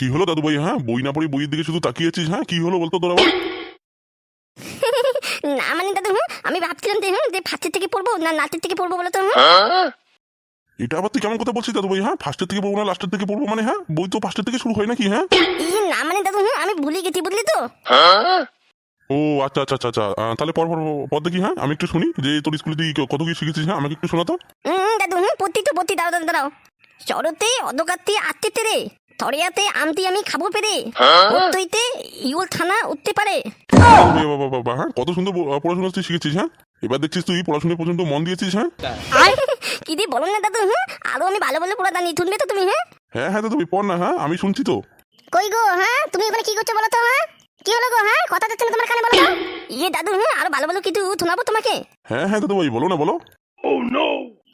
কি হলো দাদু ভাই? হ্যাঁ বই না পড়ে বইয়ের দিকে শুধু তাকিয়েছিস হ্যাঁ? কি হলো বলতো তোরা? না মানে দাদু হুম? আমি ভাবছিলাম যে হুম যে ফার্স্টের থেকে পড়ব না নাচের থেকে পড়ব বলো তো হুম? এটা আবার তুই কেমন কথা বলছিস দাদু ভাই? হ্যাঁ ফার্স্টের থেকে পড়ব না লাস্টের থেকে পড়ব মানে হ্যাঁ? বই তো ফার্স্টের থেকে শুরু হয় নাকি হ্যাঁ? না মানে দাদু হুম আমি ভুলে গেছি বুঝলি তো? ও আচ্ছা আচ্ছা আচ্ছা আচ্ছা। তাহলে পর পর পর দেখি হ্যাঁ? আমি একটু শুনি যে তোর স্কুলে তুই কত কি শিখেছিস হ্যাঁ? আমাকে একটু শোনা তো। হুম দাদু হুম পড়তি তো পড়তি দাঁড়াও দাঁড়াও দাঁড়াও। চড়তে অদকাতে আটতে তেরে থরিয়াতে আমতি আমি খাব পেরে। উত্তইতে ইউল থানা উঠতে পারে। বাবা বাবা হ্যাঁ? কত সুন্দর পড়াশোনা তুই শিখেছিস হ্যাঁ? এবার দেখছিস তুই পড়াশোনা পর্যন্ত মন দিয়েছিস হ্যাঁ? কি দিয়ে বলো না দাদু হুম আরও আমি ভালো ভালো পড়া জানি শুনবে তো তুমি হ্যাঁ? হ্যাঁ হ্যাঁ দাদু পড় না হ্যাঁ? আমি শুনছি তো। কই গো হ্যাঁ? তুমি ওখানে কি করছ বলো তো হ্যাঁ? কি হলো গো হ্যাঁ? কথা যাচ্ছে না তোমার কানে বলো তো। ইয়ে দাদু হ্যাঁ আরও ভালো ভালো কিছু শোনাবো তোমাকে। হ্যাঁ হ্যাঁ দাদু ভাই বলো না বলো। ও নো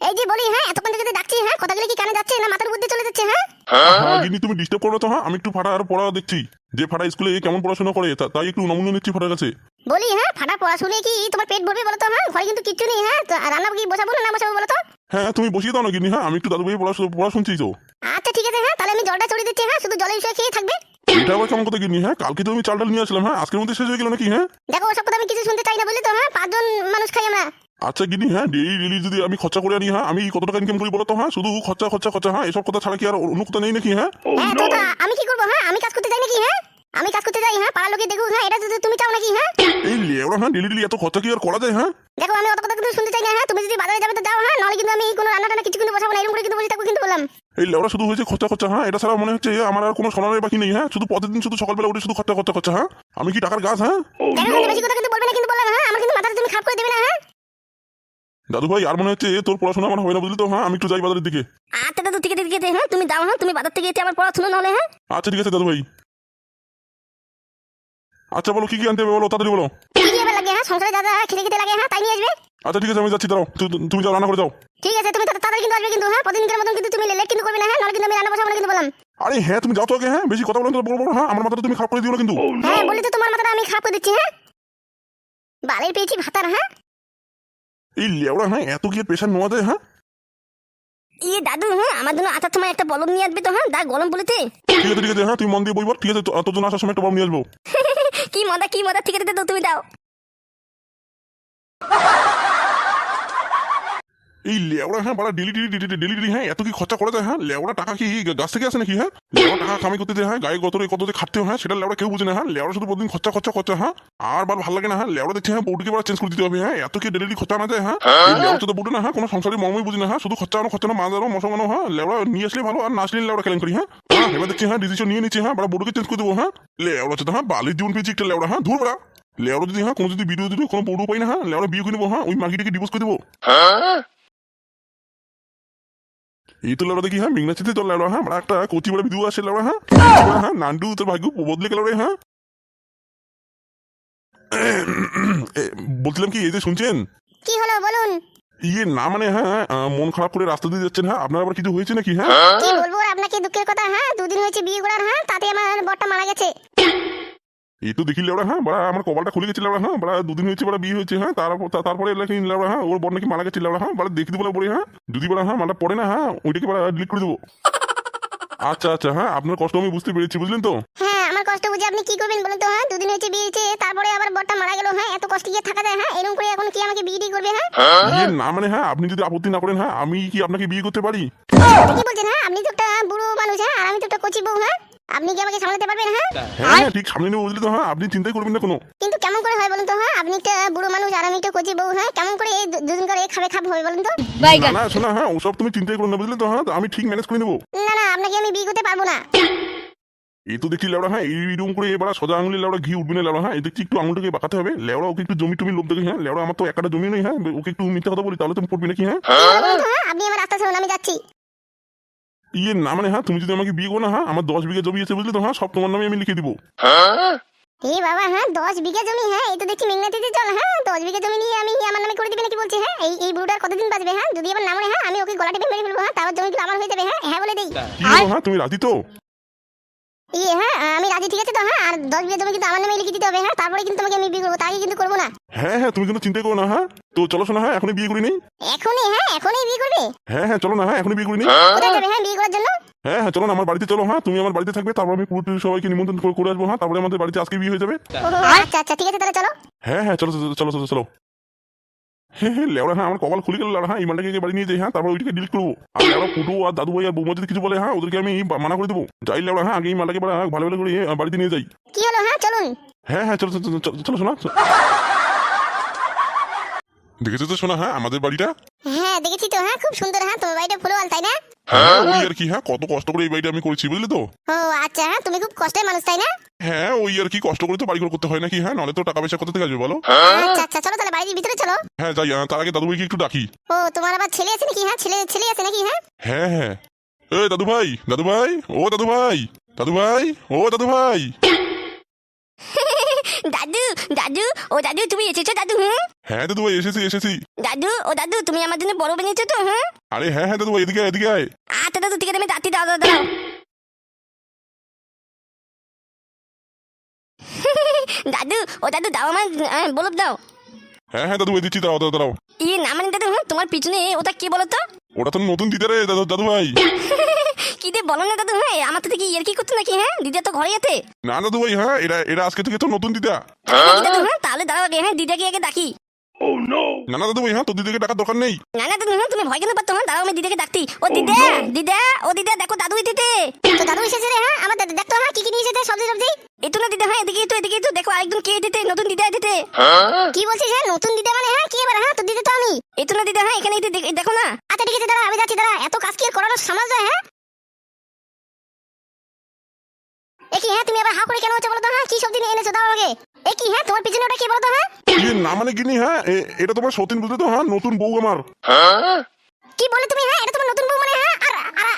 এই যে বলি হ্যাঁ এতক্ষণ থেকে ডাকছি হ্যাঁ কথাগুলো কি কানে যাচ্ছে না মাথার বুদ্ধি চলে যাচ্ছে হ্যাঁ? হ্যাঁ গিনি তুমি ডিস্টার্ব করো তো হ্যাঁ? আমি একটু ফাটা আর পড়া দেখছি। যে ফাটা স্কুলে কেমন পড়াশোনা করে তা- তাই একটু নমুনা নিচ্ছি ফাটার কাছে। বলি হ্যাঁ ফাটা পড়া কি তোমার পেট ভরবে বলো তো হ্যাঁ? ঘরে কিন্তু কিচ্ছু নেই হ্যাঁ? তো রান্না কি বসাবো না না বসাবো বলো তো? হ্যাঁ তুমি বসিয়ে দাও না গিনি হ্যাঁ? আমি একটু দাদু ভাই পড়া পড়া শুনছি তো। আচ্ছা ঠিক আছে হ্যাঁ তাহলে আমি জলটা চড়িয়ে দিচ্ছি হ্যাঁ? শুধু জলের বিষয়ে খেয়ে থাকবে। এটা আবার কেমন কথা গিনি হ্যাঁ? কালকে তো আমি চাল ডাল নিয়ে আসলাম হ্যাঁ? আজকের মধ্যে শেষ হয়ে গেল নাকি হ্যাঁ? দেখো ওসব কথা আমি কিছু শুনতে চাই না বলি তো হ্যাঁ? পাঁচজন মানুষ খাই আমরা। আচ্ছা গিনি হ্যাঁ ডেলি ডেলি যদি আমি খরচা করে আনি হ্যাঁ আমি কত টাকা ইনকাম করি বলো তো হ্যাঁ? শুধু খরচা খরচা খরচা হ্যাঁ এসব কথা ছাড়া কি আর অন্য কথা নেই নাকি হ্যাঁ? হ্যাঁ তো আমি কি করব হ্যাঁ? আমি কাজ করতে যাই নাকি হ্যাঁ? আমি কাজ করতে যাই হ্যাঁ? পাড়ার লোকে দেখুক হ্যাঁ এটা যদি তুমি চাও নাকি হ্যাঁ? এই লেওড়া হ্যাঁ ডেলি ডেলি এত খরচা কি আর করা যায় হ্যাঁ? দেখো আমি অত কথা কিন্তু শুনতে চাই না হ্যাঁ? তুমি যদি বাজারে যাবে তো যাও হ্যাঁ? নাহলে কিন্তু আমি কোনো রান্না টান্না কিছু কিন্তু বসাবো না এরকম করে কিন্তু বসে থাকব কিন্তু বললাম। এই লেওড়া শুধু হয়েছে খরচা খরচা হ্যাঁ? এটা ছাড়া মনে হচ্ছে আমার আর কোনো সোনারের বাকি নেই হ্যাঁ? শুধু প্রতিদিন শুধু সকালবেলা উঠে শুধু খরচা খরচা খরচা হ্যাঁ? আমি কি টাকার গাছ হ্যাঁ? দেখো কিন্তু বেশি কথা কিন্তু বলবে না কিন্তু বললাম হ্যাঁ? আমার কিন্তু মাথাটা তুমি খাপ করে দেবে না হ্যাঁ? দাদু ভাই আর মনে হচ্ছে তোর পড়াশোনা আমার হবে না বুঝলি তো? হ্যাঁ আমি একটু যাই বাজারের দিকে। আচ্ছা দাদু ঠিক আছে ঠিক আছে। হ্যাঁ তুমি যাও হ্যাঁ তুমি বাজার থেকে এসে আবার পড়াশোনা নাহলে হ্যাঁ? আচ্ছা ঠিক আছে দাদু ভাই। আচ্ছা বলো কি কি আনতে হবে বলো তাড়াতাড়ি বলো। কি লাগে হ্যাঁ? সংসারে যা যা খেতে খেতে লাগে হ্যাঁ তাই নিয়ে আসবে? আচ্ছা ঠিক আছে আমি যাচ্ছি দাঁড়াও। তু- তুমি যাও রান্না করে যাও। ঠিক আছে তুমি তাড়া- তাড়াতাড়ি কিন্তু আসবে কিন্তু হ্যাঁ? প্রতিদিনকার মতন কিন্তু তুমি লেট কিন্তু করবে না হ্যাঁ? নাহলে কিন্তু আমি রান্না বসাবো না কিন্তু বললাম। আরে হ্যাঁ তুমি যাও তো আগে হ্যাঁ? বেশি কথা বলো না তো বড় বড় হ্যাঁ? আমার মাথাটা তুমি খারাপ করে দিও কিন্তু। হ্যাঁ বলি তো তোমার মাথাটা আমি খারাপ করে দিচ্ছি হ্যাঁ? বালের পেয়েছি ভাতার হ্যাঁ? এই লেওড়া হ্যাঁ এত কি প্রেশার নেওয়া যায় হ্যাঁ? ইয়ে দাদু হ্যাঁ আমার জন্য আসার সময় একটা বলব নিয়ে আসবে তো হ্যাঁ দা গরম বলেছে। ঠিক আছে ঠিক আছে হ্যাঁ তুই মন দিয়ে বইবার ঠিক আছে তো- তোর জন্য আসার সময় একটা বলব নিয়ে আসব। কি মজা কি মজা ঠিক আছে তো তুমি দাও। এই লেওড়া হ্যাঁ বাড়া daily daily daily daily daily হ্যাঁ এত কি খরচা করা যায় হ্যাঁ? লেওড়া টাকা কি গাছ থেকে আসে নাকি হ্যাঁ? লেওড়া টাকা কামাই করতে হ্যাঁ? গায়ে কত রে কত দিয়ে খাটতে হয়, হ্যাঁ সেটা লেওড়া কেউ বুঝে না হ্যাঁ? লেওড়া শুধু প্রতিদিন খরচা খরচা খরচা হ্যাঁ? আর বার ভালো লাগে না হ্যাঁ? লেওড়া দেখছি হ্যাঁ বউটিকে বার চেঞ্জ করে দিতে হবে হ্যাঁ? এত কি ডেলি ডেলি খরচা না যায় হ্যাঁ? লেওড়া তো বুঝে না হ্যাঁ? কোনো সংসারের মর্মই বুঝে না হ্যাঁ? শুধু খরচা আনো খরচা না মাজারও মশানো হ্যাঁ? লেওড়া নিয়ে আসলে ভালো আর না আসলে লেওড়া করি হ্যাঁ? হ্যাঁ এবার দেখছি হ্যাঁ ডিসিশন নিয়ে নিচ্ছি হ্যাঁ? বড় বউটিকে চেঞ্জ করে দেবো হ্যাঁ? লেওড়া হচ্ছে হ্যাঁ বালির জীবন পেয়েছি একটা লেওড়া হ্যাঁ? ধুর বড়া। লেওড়া যদি হ্যাঁ কোনো যদি ভিডিও যদি কোনো বউডু পাই না হ্যাঁ? লেওড়া বিয়ে নেব হ্যাঁ? ওই মাগিটাকে ডিভোর্স করে দেবো। এই তো লেওড়া দেখি হ্যাঁ মিংনাচিতে তোর হ্যাঁ আমরা একটা কচি বড় বিদু আসে হ্যাঁ। হ্যাঁ নান্ডু তোর ভাগ্য বদলে গেল রে হ্যাঁ। বলছিলাম কি এই যে শুনছেন? কি হলো বলুন। ইয়ে না মানে হ্যাঁ মন খারাপ করে রাস্তা দিয়ে যাচ্ছেন হ্যাঁ আপনার আবার কিছু হয়েছে নাকি হ্যাঁ? কি বলব আপনাকে দুঃখের কথা হ্যাঁ দুদিন হয়েছে বিয়ে করার হ্যাঁ তাতে আমার বরটা মারা গেছে। এই তো দেখি লেওড়া হ্যাঁ বড়া আমার কপালটা খুলে গেছে লেওড়া হ্যাঁ বড়া দুদিন হয়েছে বড়া বিয়ে হয়েছে হ্যাঁ তারপর তারপরে নাকি লেওড়া হ্যাঁ ওর বর নাকি মারা গেছে লেওড়া হ্যাঁ বড়া দেখি বলে বলে হ্যাঁ যদি বড়া হ্যাঁ মালা পড়ে না হ্যাঁ ওইটাকে বড়া ডিলিট করে দেবো। আচ্ছা আচ্ছা হ্যাঁ আপনার কষ্ট আমি বুঝতে পেরেছি বুঝলেন তো? হ্যাঁ আমার কষ্ট বুঝে আপনি কি করবেন বলুন তো হ্যাঁ দুদিন হয়েছে বিয়ে হয়েছে তারপরে আবার বরটা মারা গেল হ্যাঁ এত কষ্ট গিয়ে থাকা যায় হ্যাঁ এরকম করে এখন কি আমাকে বিয়ে করবে হ্যাঁ? ইয়ে না মানে হ্যাঁ আপনি যদি আপত্তি না করেন হ্যাঁ আমি কি আপনাকে বিয়ে করতে পারি? কি বলছেন হ্যাঁ আপনি তো একটা বুড়ো মানুষ হ্যাঁ আর আমি তো একটা কচি বউ হ্যাঁ? আপনি কি আমাকে সামলাতে পারবেন হ্যাঁ? হ্যাঁ হ্যাঁ ঠিক সামনে নেব বুঝলি তো হ্যাঁ আপনি চিন্তাই করবেন না কোনো। কিন্তু কেমন করে হয় বলুন তো হ্যাঁ? আপনি একটা বুড়ো মানুষ আর আমি একটা কচি বউ হ্যাঁ? কেমন করে এই দু- দুজন করে খাবে খাবে হবে বলুন তো? না না শোনা হ্যাঁ ওসব তুমি চিন্তাই করো না বুঝলে তো হ্যাঁ আমি ঠিক ম্যানেজ করে নেব। না না আপনাকে আমি বিয়ে করতে পারব না। এই তো দেখছি লেওড়া হ্যাঁ এইরকম করে এবার সোজা আঙুলি লেওড়া ঘি উঠবে না লেওড়া হ্যাঁ এই দেখছি একটু আঙুলটাকে বাঁকাতে হবে। লেওড়া ওকে একটু জমি টমি লোভ দেখি হ্যাঁ লেওড়া আমার তো একটা জমি নেই হ্যাঁ ওকে একটু মিথ্যা কথা বলি তাহলে তুমি পড়বি নাকি হ্যাঁ? তো, হ্যাঁ আপনি আমার রাস্তা ছাড়ুন আমি যাচ্ছি। ইয়ে না মানে হ্যাঁ তুমি যদি আমাকে বিয়ে করো না হ্যাঁ আমার দশ বিঘা জমি আছে বুঝলি তো হ্যাঁ সব তোমার নামে আমি লিখে দিবো। এ বাবা হ্যাঁ দশ বিঘা জমি হ্যাঁ এই তো দেখছি মেঘনাথিতে চল হ্যাঁ দশ বিঘা জমি নিয়ে আমি আমার নামে করে দিবে নাকি বলছে হ্যাঁ এই এই বুড়োটার কতদিন বাঁচবে হ্যাঁ যদি আমার নামে হ্যাঁ আমি ওকে গলা টিপে মেরে ফেলব হ্যাঁ তারপর জমিগুলো আমার হয়ে যাবে হ্যাঁ হ্যাঁ বলে দেই। হ্যাঁ তুমি রাজি তো? ইয়ে হ্যাঁ আমি রাজি ঠিক আছে তো হ্যাঁ? আর দশ বিঘা জমি কিন্তু আমার নামে লিখে দিতে হবে হ্যাঁ? তারপরে কিন্তু তোমাকে আমি বিয়ে করব আগে কিন্তু করব না। হ্যাঁ হ্যাঁ তুমি কিন্তু চিন্তা করো না হ্যাঁ? তো চলো শোনা হ্যাঁ এখনই বিয়ে করি নেই। এখনই হ্যাঁ এখনই বিয়ে করবে? হ্যাঁ হ্যাঁ চলো না হ্যাঁ এখনই বিয়ে করি নেই। কোথায় যাবে হ্যাঁ বিয়ে করার জন্য? হ্যাঁ হ্যাঁ চলো না আমার বাড়িতে চলো হ্যাঁ তুমি আমার বাড়িতে থাকবে তারপর আমি পুরো সবাইকে নিমন্ত্রণ করে- আসব হ্যাঁ তারপরে আমাদের বাড়িতে আজকে বিয়ে হয়ে যাবে। আচ্ছা আচ্ছা ঠিক আছে তাহলে চলো। হ্যাঁ হ্যাঁ চলো চলো চলো চলো। হ্যাঁ হ্যাঁ লেওড়া হ্যাঁ আমার কপাল খুলে গেল লেওড়া হ্যাঁ এই মালটাকে বাড়ি নিয়ে যাই হ্যাঁ তারপর ওইটাকে ডিলিট করব। আর লেওড়া ফুটু আর দাদু ভাই আর বৌমা যদি কিছু বলে হ্যাঁ ওদেরকে আমি মানা করে দেবো। যাই লেওড়া হ্যাঁ আগে এই মালটাকে ভালো ভালো করে আহ, বাড়িতে নিয়ে যাই। কি হলো হ্যাঁ চলুন। হ্যাঁ হ্যাঁ চলো, চলো চলো শোনা। দেখেছ তো শোনা হ্যাঁ আমাদের বাড়িটা? হ্যাঁ দেখেছি তো হ্যাঁ খুব সুন্দর হ্যাঁ তোমার বাড়িটা ফুলওয়াল তাই না? হ্যাঁ ওই আর কি হ্যাঁ কত কষ্ট করে এই বাড়িটা আমি করেছি বুঝলি তো? ও আচ্ছা হ্যাঁ তুমি খুব কষ্টের মানুষ তাই না? হ্যাঁ ওই আর কি কষ্ট করে তো বাড়ি করতে হয় নাকি হ্যাঁ নাহলে তো টাকা পয়সা কোথা থেকে আসবে বলো? আচ্ছা আচ্ছা চলো তাহলে বাড়ির ভিতরে চলো। হ্যাঁ যাই আহ, তার আগে দাদু ভাইকে একটু ডাকি। ও তোমার আবার ছেলে আছে নাকি হ্যাঁ ছেলে ছেলে আছে নাকি হ্যাঁ? হ্যাঁ হ্যাঁ। এ দাদু ভাই দাদু ভাই ও দাদু ভাই দাদু ভাই ও দাদু ভাই দাদু দাদু ও দাদু তুমি এসেছ দাদু হুম? হ্যাঁ দাদু ভাই এসেছি এসেছি। দাদু ও দাদু তুমি আমার জন্য বড় বানিয়েছো তো হুম? আরে হ্যাঁ হ্যাঁ দাদু ভাই এদিকে আয়, এদিকে আয়। আচ্ছা দাদু ঠিক আছে আমি দাঁতি দাও দাও দাও দাদু ও দাদু দাও আমার আহ, বলব দাও। হ্যাঁ হ্যাঁ দাদু ভাই দিচ্ছি দাঁড়াও দাঁড়াও, দাঁড়াও ইয়ে না মানে দাদু হুম তোমার পিছনে ওটা কি বলো তো ওটা তো নতুন দিতে রে দাদু দাদু ভাই। কি দিয়ে বলো না দাদু হ্যাঁ আমার তো দেখি ইয়ার কি করতো নাকি হ্যাঁ? দিদা তো ঘরে আছে। না দাদু ভাই হ্যাঁ এটা এটা আজকে থেকে তো নতুন দিদা। দাদু হ্যাঁ? তাহলে দাঁড়াও আগে হ্যাঁ দিদাকে আগে ডাকি। না না দাদু ভাই হ্যাঁ তোর দিদিকে টাকার দরকার নেই। না না দাদু হ্যাঁ তুমি ভয় কেন পাচ্ছ হ্যাঁ? দাঁড়াও আমি দিদাকে ডাকতি ও দিদা দিদা ও দিদা দেখো দাদু এসেছে। তো দাদু এসেছে রে হ্যাঁ? আমার দাদু দেখতো হ্যাঁ কি কি নিয়ে এসেছে সবজি সবজি। এতো না দিদা হ্যাঁ এদিকে তো এদিকে তো দেখো আরেকজন কে এসেছে নতুন দিদা এসেছে। কি বলছিস হ্যাঁ? নতুন দিদা মানে হ্যাঁ কি এবার হ্যাঁ? তো দিতে তো আমি। এতো না দিদা হ্যাঁ এখানে দেখো না। আচ্ছা ঠিক আছে দাঁড়া আমি যাচ্ছি দাঁড়া। এত কাজ কি করানো সামাল যায় হ্যাঁ? এ কি হ্যাঁ তুমি আবার হা করে কেন হচ্ছে বলো তো হ্যাঁ? কি সবজি নিয়ে এনেছো? দাও আমাকে। এ কি হ্যাঁ তোমার পিছনে ওটা কি বলো তো হ্যাঁ? না মানে কিনি হ্যাঁ এটা তোমার সতীন বুঝতে তো হ্যাঁ? নতুন বউ আমার। কি বলে তুমি হ্যাঁ? এটা তোমার নতুন বউ মানে হ্যাঁ? আর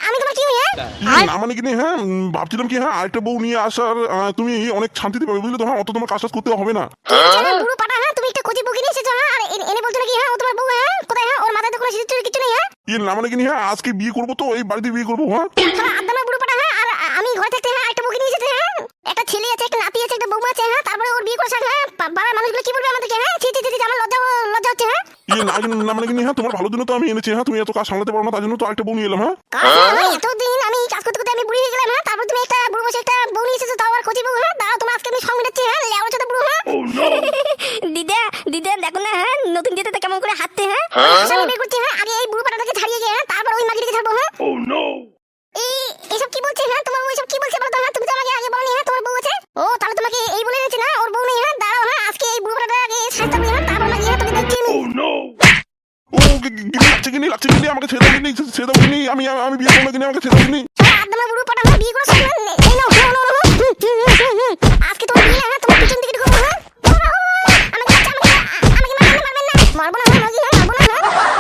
আমি তোমার কি হই হ্যাঁ? না মানে কিনি হ্যাঁ ভাবছিলাম কি হ্যাঁ আরেকটা বউ নিয়ে আসার তুমি অনেক শান্তিতে পাবে বুঝলে তো হ্যাঁ? অত তোমার কাজ করতে হবে না। হ্যাঁ বুড়ো পাটা হ্যাঁ তুমি একটা কচি বউ এসেছ হ্যাঁ? আর এনে বলছো নাকি হ্যাঁ ও তোমার বউ হ্যাঁ? কোথায় হ্যাঁ? ওর মাথায় তো কোনো সিঁদুর কিছু নেই হ্যাঁ? ইয়ে না মানে হ্যাঁ আজকে বিয়ে করব তো এই বাড়িতে বিয়ে করব হ্যাঁ? সারা আদানা বুড়ো পাটা হ্যাঁ? আর আমি ঘরে থাকতে হ্যাঁ একটা বউ হ্যাঁ একটা ছেলে আছে একটা নাতি আছে একটা বৌমা আছে হ্যাঁ তারপরে ওর বিয়ে করে হ্যাঁ পাড়ার মানুষগুলো কি বলবে আমাদেরকে হ্যাঁ? ছি ছি ছি আমার লজ্জা লজ্জা হচ্ছে হ্যাঁ? ইয়ে না না মানে কিনি হ্যাঁ তোমার ভালোর জন্য তো আমি এনেছি হ্যাঁ তুমি এত কাজ সামলাতে পারো না তার জন্য তো আরেকটা বউ নিয়ে এলাম হ্যাঁ? এতদিন আমি কাজ করতে করতে আমি বুড়ি হয়ে গেলাম হ্যাঁ তারপর তুমি একটা বুড়ো বসে একটা বউ নিয়ে এসেছ তাও আর কচি বউ হ্যাঁ দাঁড়াও তোমার আজকে আমি সঙ্গে হ্যাঁ লেওড়া ছোট বুড়ো হ্যাঁ? দিদা দিদা দেখো না হ্যাঁ নতুন দিদাটা কেমন করে হাঁটতে হ্যাঁ? আমি বের করছি হ্যাঁ আগে এই বুড়ো পাটাটাকে ছাড়িয়ে গিয়ে হ্যাঁ তারপর ওই মাগিটাকে ছাড়বো হ্যাঁ? এই সঙ্গে এই নাও নাও আমি নাও হুম, হুম, হুম, হুম, হুম। আজকে তোমার বিয়ে না তোমার পিছন দিকে হ্যাঁ আমাকে আমাকে আমাকে না মারবো না হ্যাঁ হ্যাঁ মারবো না হ্যাঁ